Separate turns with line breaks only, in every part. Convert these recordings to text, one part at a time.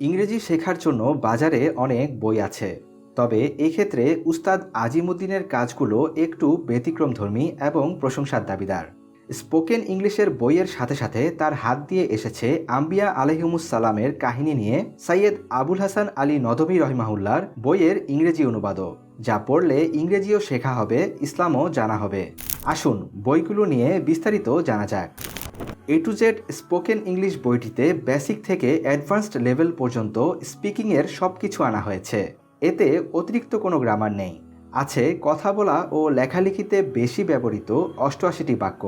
ইংরেজি শেখার জন্য বাজারে অনেক বই আছে। তবে এক্ষেত্রে উস্তাদ আজিমুদ্দিনের কাজগুলো একটু ব্যতিক্রমধর্মী এবং প্রশংসার দাবিদার। স্পোকেন ইংলিশের বইয়ের সাথে সাথে তার হাত দিয়ে এসেছে আম্বিয়া সালামের কাহিনী নিয়ে সৈয়দ আবুল হাসান আলী নদভী রহিমাহুল্লার বইয়ের ইংরেজি অনুবাদও যা পড়লে ইংরেজিও শেখা হবে, ইসলামও জানা হবে। আসুন বইগুলো নিয়ে বিস্তারিত জানা যাক। A to Z spoken English বইটিতে বেসিক থেকে অ্যাডভান্সড লেভেল পর্যন্ত স্পিকিংয়ের সব কিছু আনা হয়েছে। এতে অতিরিক্ত কোনো গ্রামার নেই। আছে কথা বলা ও লেখালেখিতে বেশি ব্যবহৃত অষ্টআশিটি বাক্য।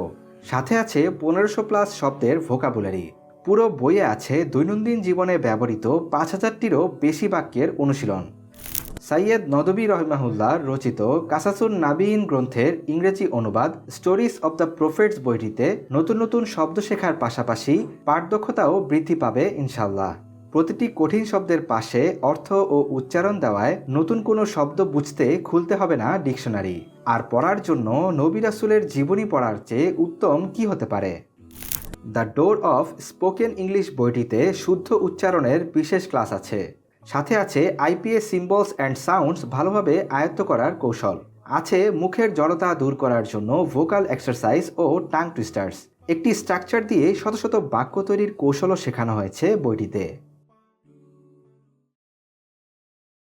সাথে আছে পনেরোশো প্লাস শব্দের ভোকাবুলারি পুরো বইয়ে আছে দৈনন্দিন জীবনে ব্যবহৃত পাঁচ হাজারটিরও বেশি বাক্যের অনুশীলন। সাইয়েদ নদবী রহমাহুল্লাহ রচিত কাসাসুন নাবিন গ্রন্থের ইংরেজি অনুবাদ স্টোরিজ অব দ্য প্রফেটস বইটিতে নতুন নতুন শব্দ শেখার পাশাপাশি পাঠদক্ষতাও বৃদ্ধি পাবে ইনশাল্লাহ প্রতিটি কঠিন শব্দের পাশে অর্থ ও উচ্চারণ দেওয়ায় নতুন কোনো শব্দ বুঝতে খুলতে হবে না ডিকশনারি। আর পড়ার জন্য নবী রাসুলের জীবনী পড়ার চেয়ে উত্তম কি হতে পারে? The door of spoken English বইটিতে শুদ্ধ উচ্চারণের বিশেষ ক্লাস আছে। সাথে আছে আইপিএস সিম্বলস অ্যান্ড সাউন্ডস ভালোভাবে আয়ত্ত করার কৌশল। আছে মুখের জড়তা দূর করার জন্য ভোকাল এক্সারসাইজ ও টাং টুইস্টার্স। একটি স্ট্রাকচার দিয়ে শত শত বাক্য তৈরির কৌশলও শেখানো হয়েছে বইটিতে।